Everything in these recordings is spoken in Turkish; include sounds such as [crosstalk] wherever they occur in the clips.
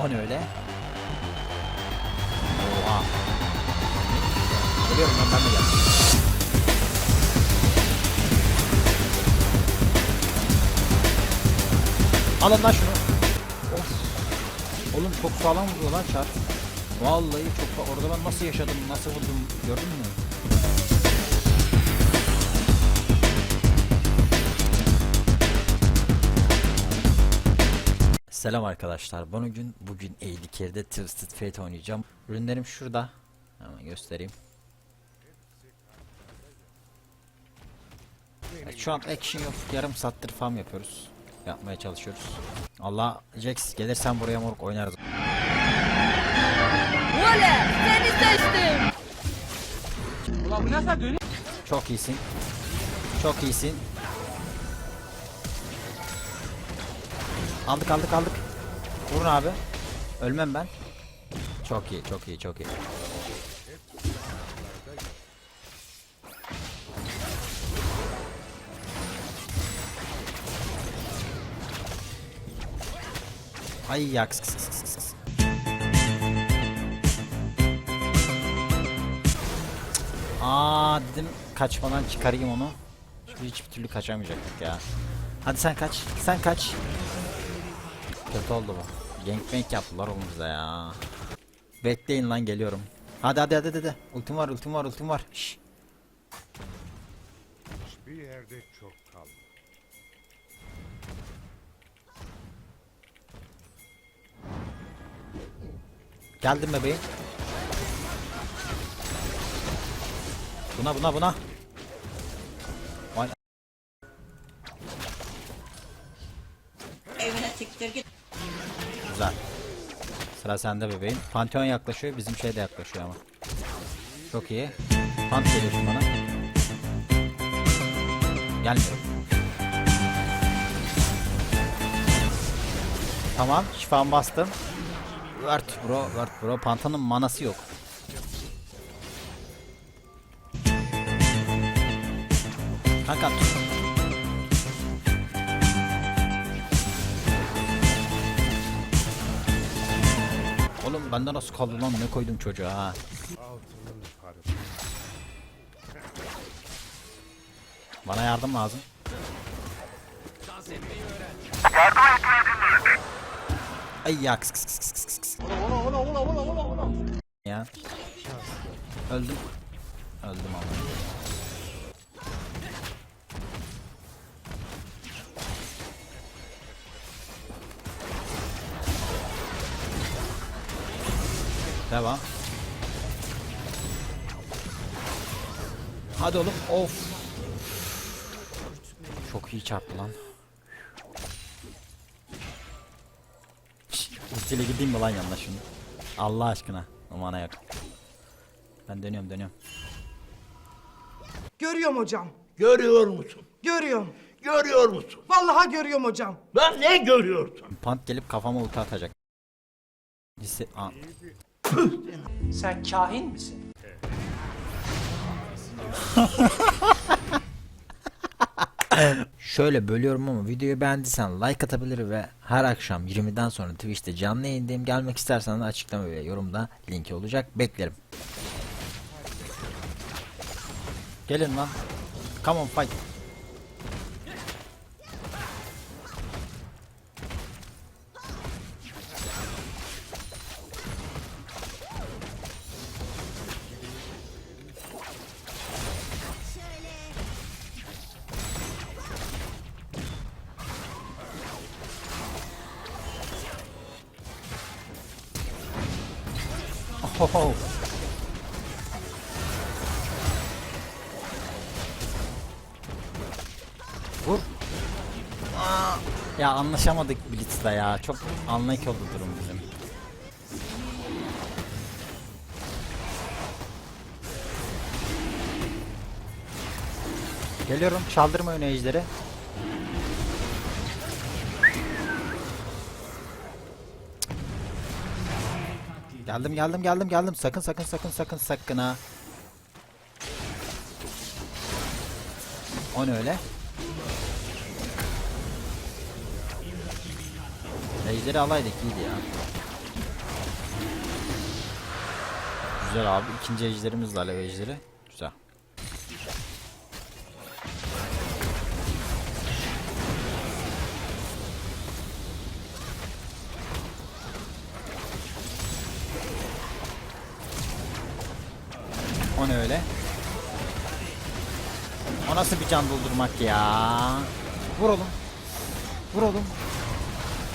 O ne öyle? Oha. Geliyorum lan ben de geldim. Alın lan şunu. Of. Oğlum çok sağlam vuruyor lan çar. Vallahi çok orada ben nasıl yaşadım, nasıl vurdum gördün mü? Selam arkadaşlar. Bugün bugün Eğliker'de Twisted Fate oynayacağım. Ürünlerim şurada. Hemen göstereyim. Evet, şu an action yok. Yarım saattir farm yapıyoruz. Yapmaya çalışıyoruz. Allah Jax gelirsen buraya moruk oynarız. Oley! Seni seçtim. Çok iyisin. Çok iyisin. Aldık aldık aldık. Vurun abi. Ölmem ben. Çok iyi çok iyi çok iyi. Ay ya kıs kıs kıs kıs kıs. Aa dedim kaçmadan çıkarayım onu. Çünkü hiçbir türlü kaçamayacaktık ya. Hadi sen kaç. Sen kaç. Kötü oldu bu. Gangbang yaptılar oğlum bize ya. Bekleyin lan geliyorum. Hadi hadi hadi hadi. Ultim var ultim var ultim var. Şş. Bir yerde çok kaldı. Geldim bebeğim. Buna buna buna. Evine siktir git. Güzel. Sıra sende bebeğim. Pantheon yaklaşıyor bizim şey de yaklaşıyor ama. Çok iyi. Pant geliyor şimdi bana. Gelmiyor. Tamam şifamı bastım. Vert bro, vert bro. Pantanın manası yok. Kanka tut. Bende nasıl kaldı lan ne koydum çocuğa ha. Bana yardım lazım. Ay ya kıs kıs kıs kıs kıs kıs. Ya. Öldüm. Öldüm ama. Devam. Hadi oğlum. Of. Çok iyi çarptı lan. Ultiyle gideyim mi lan yanına şunu? Allah aşkına. Umana yok. Ben dönüyorum dönüyorum. Görüyorum hocam. Görüyor musun? Görüyorum. Görüyor musun? Vallahi görüyorum hocam. Lan ne görüyorsun? Pant gelip kafama ulti atacak. Hisse... Aa, Sen kahin misin? Şöyle bölüyorum ama videoyu beğendiysen like atabilir ve her akşam 20'den sonra Twitch'te canlı yayındayım. Gelmek istersen de açıklama ve yorumda linki olacak. Beklerim. Gelin lan. Come on fight. Oh. Vur. Ya anlaşamadık Blitz'la ya. Çok anlayık oldu durum bizim. Geliyorum. Çaldırma ön ejderi. Geldim geldim geldim geldim. Sakın sakın sakın sakın sakın ha. O ne öyle? Rage'leri alaydık iyiydi ya. Güzel abi. ikinci ejderimiz de alev ejderi. O ne öyle? O nasıl bir can doldurmak ya? Vur oğlum. Vur oğlum.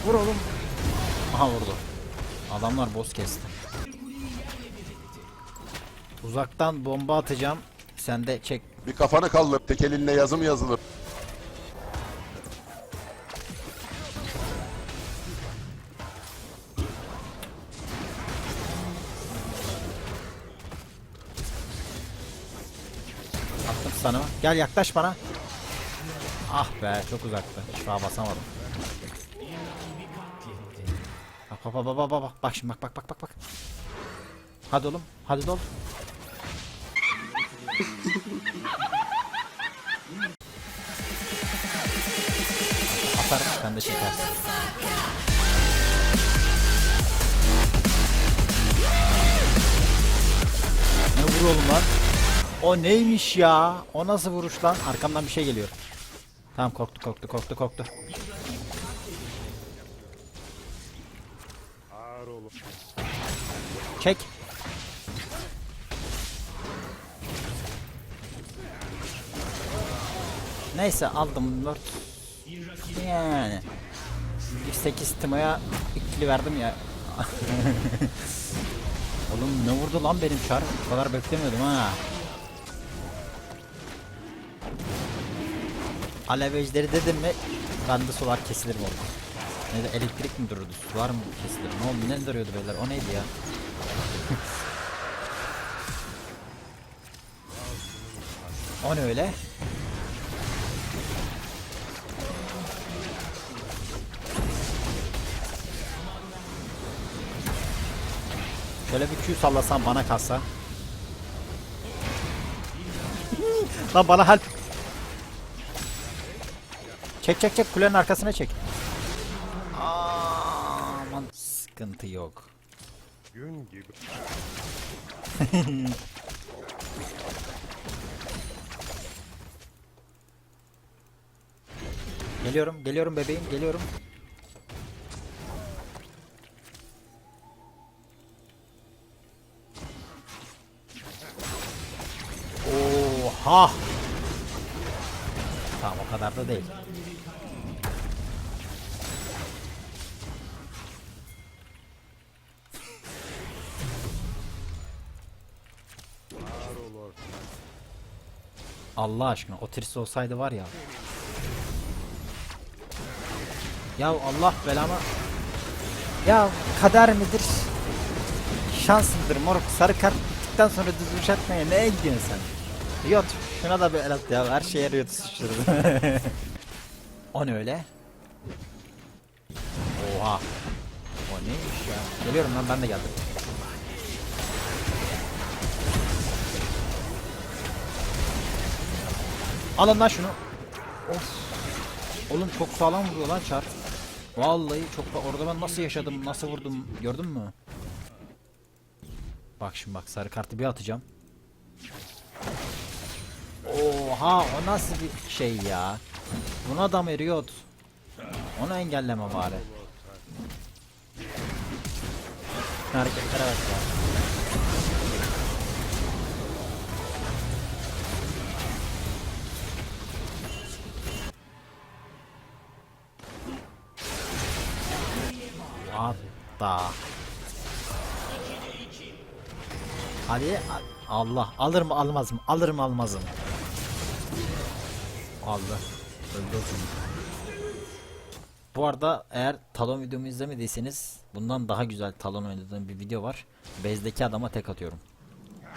Vur oğlum. Aha vurdu. Adamlar boss kesti. Uzaktan bomba atacağım. Sen de çek. Bir kafanı kaldır. Tek elinle yazım yazılır. Sana. Gel yaklaş bana. Ah be çok uzaktı. Şifa basamadım. Bak bak bak bak bak bak bak şimdi bak bak bak bak. Hadi oğlum hadi dol. Atarım sen de çekersin. Ne vur oğlum lan? O neymiş ya? O nasıl vuruş lan? Arkamdan bir şey geliyor. Tamam korktu korktu korktu korktu. Çek. Neyse aldım 4. Yani. 8 Timo'ya ikili verdim ya. [laughs] Oğlum ne vurdu lan benim çar? Bu kadar beklemiyordum ha. Alev ejderi dedim mi bende sular kesilir mi oldu? Ne de elektrik mi dururdu? Sular mı kesilir? Ne oldu? Ne duruyordu beyler? O neydi ya? [laughs] o ne öyle? Şöyle bir Q sallasam bana kalsa. [laughs] Lan bana help. Çek çek çek kulenin arkasına çek. Aman sıkıntı yok. Gün gibi. [laughs] Geliyorum, geliyorum bebeğim, geliyorum. Oha! Tamam o kadar da değil. Allah aşkına o Tris olsaydı var ya. Ya Allah belama. Ya kader midir? Şans mıdır moruk? Sarı kart bittikten sonra düz vuruş atmaya neye gidiyorsun sen? Yot şuna da bir el at ya her şeye yarıyor sıçradı. [laughs] o ne öyle? Oha. O neymiş ya? Geliyorum lan ben de geldim. Alın lan şunu. Of. Oğlum çok sağlam vuruyor lan çar. Vallahi çok orada ben nasıl yaşadım, nasıl vurdum gördün mü? Bak şimdi bak sarı kartı bir atacağım. Oha o nasıl bir şey ya? Buna da mı Riot? Onu engelleme bari. Hareketlere bak ya. Hatta. Hadi Allah alır mı almaz mı alır mı almaz mı aldı öldü. Bu arada eğer talon videomu izlemediyseniz bundan daha güzel talon oynadığım bir video var bezdeki adama tek atıyorum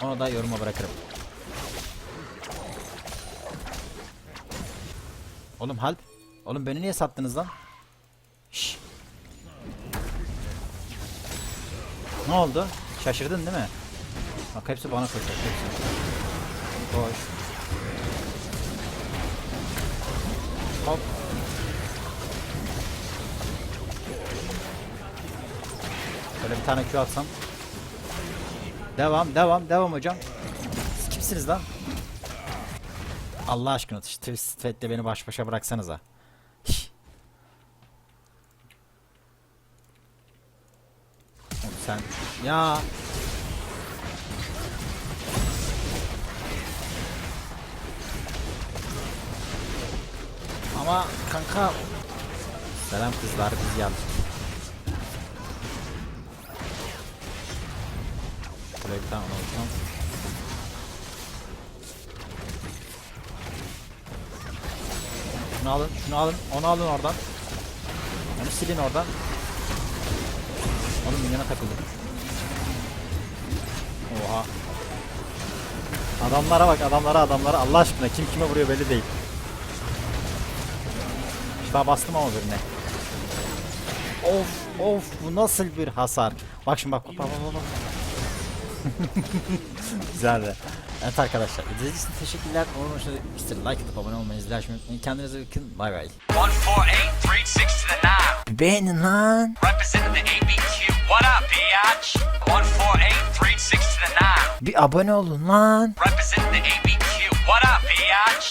onu da yoruma bırakırım Oğlum halp Oğlum beni niye sattınız lan Şşş Ne oldu? Şaşırdın değil mi? Bak hepsi bana koşacak hepsi. Koş. Böyle bir tane Q atsam. Devam devam devam hocam. Kimsiniz lan? Allah aşkına Twisted Fate'le beni baş başa bıraksanıza. Oğlum sen ya Ama kanka Selam kızlar biz geldik. Tane olacağım. Şunu alın, şunu alın, onu alın oradan. Onu silin oradan. Oğlum minyona takıldı. Oha. Adamlara bak, adamlara, adamlara. Allah aşkına kim kime vuruyor belli değil. Daha bastım ama birine. Of of bu nasıl bir hasar. Bak şimdi bak bak bak bak. bak. [laughs] Güzeldi. Evet arkadaşlar izlediğiniz için teşekkürler. Umarım hoşuna gitmiştir. Like atıp abone olmayı, izlemeyi unutmayın. Kendinize bakın. Bay bay. 14836 to the 9. Beğenin lan. Representing the ABQ. What up, biatch? 14836 to the 9. Bir abone olun lan. Representing the ABQ.